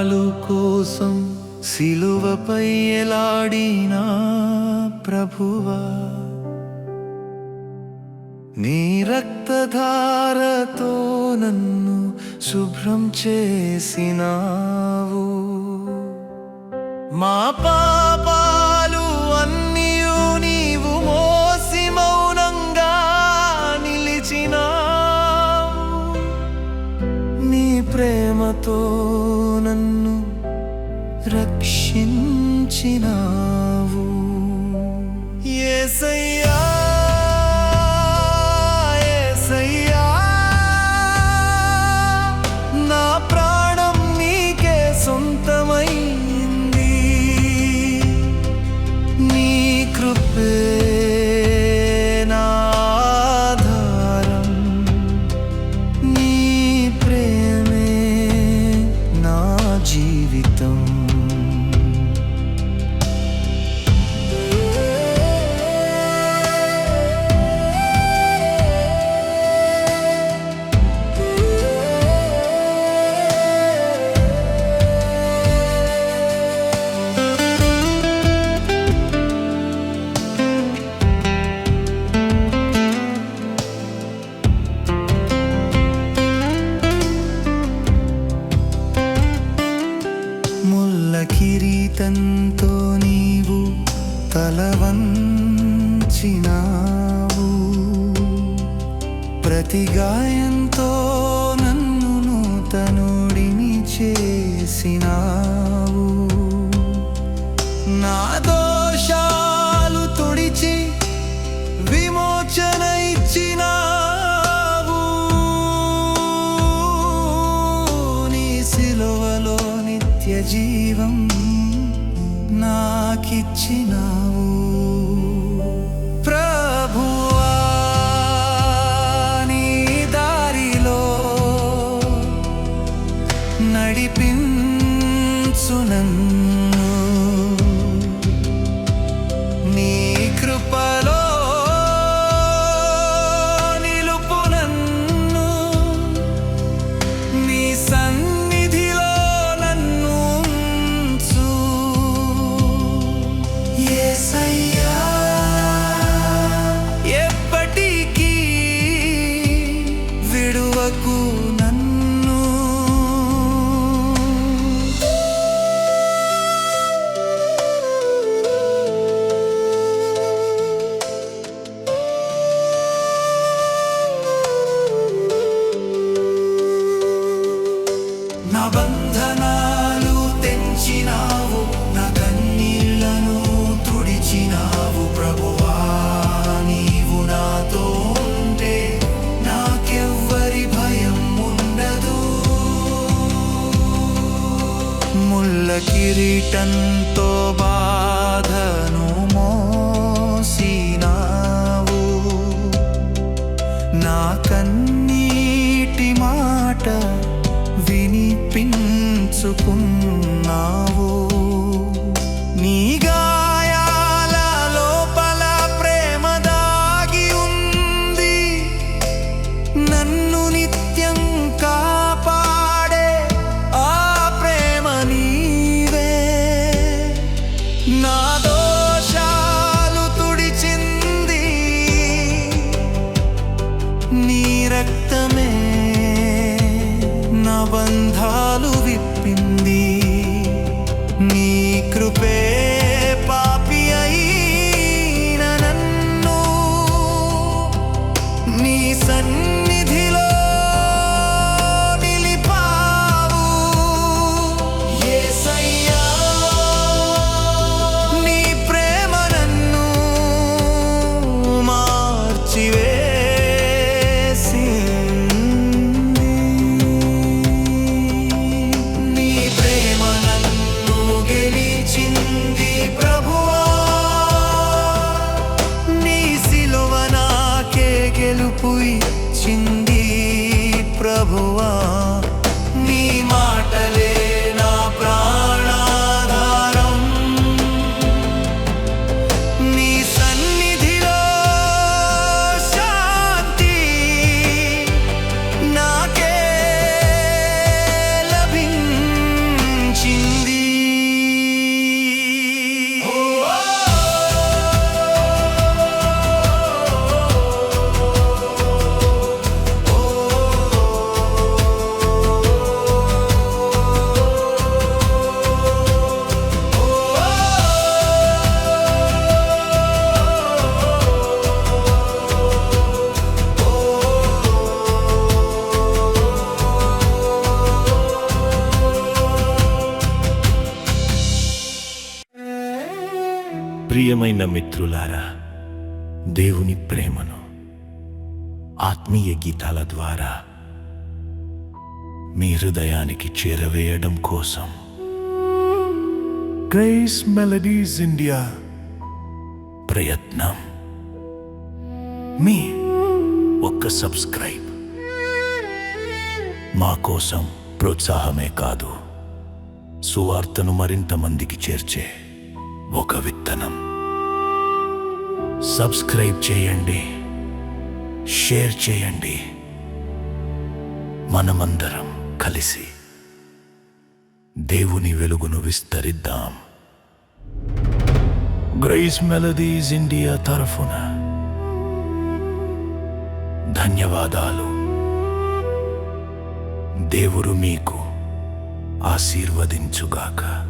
పాపాలు కోసం సిలువపై ఎలాడినా ప్రభువా? నీ రక్తధారతో నన్ను శుభ్రం చేసినావు. మా పాప కిరీటంతో నీవు తలవంచినావు. ప్రతిగాయం నిత్య జీవం నాకిచ్చినావు. ప్రభువా నీ దారిలో నడిపించునన్ను చీటంతో బాధను మోసినావు నా కన్నీటి మాట వినిపించుకున్న lubi ఇచ్చింది ప్రభువా. ప్రియమైన మిత్రులారా దేవుని ప్రేమను ఆత్మీయ గీతాల ద్వారా మీ హృదయానికి చేరవేయడం కోసం గ్రేస్ మెలడీస్ ఇండియా ప్రయత్నం. మీ ఒక్క సబ్స్క్రైబ్ మా కోసం ప్రోత్సాహమే కాదు సువార్తను మరింత మందికి చేర్చే ఒక విత్తనం. సబ్స్క్రైబ్ చేయండి. షేర్ చేయండి. మనమందరం కలిసి దేవుని వెలుగును విస్తరిద్దాం. గ్రైస్ మెలడీస్ ఇండియా తరఫున ధన్యవాదాలు. దేవుడు మీకు ఆశీర్వదించుగాక.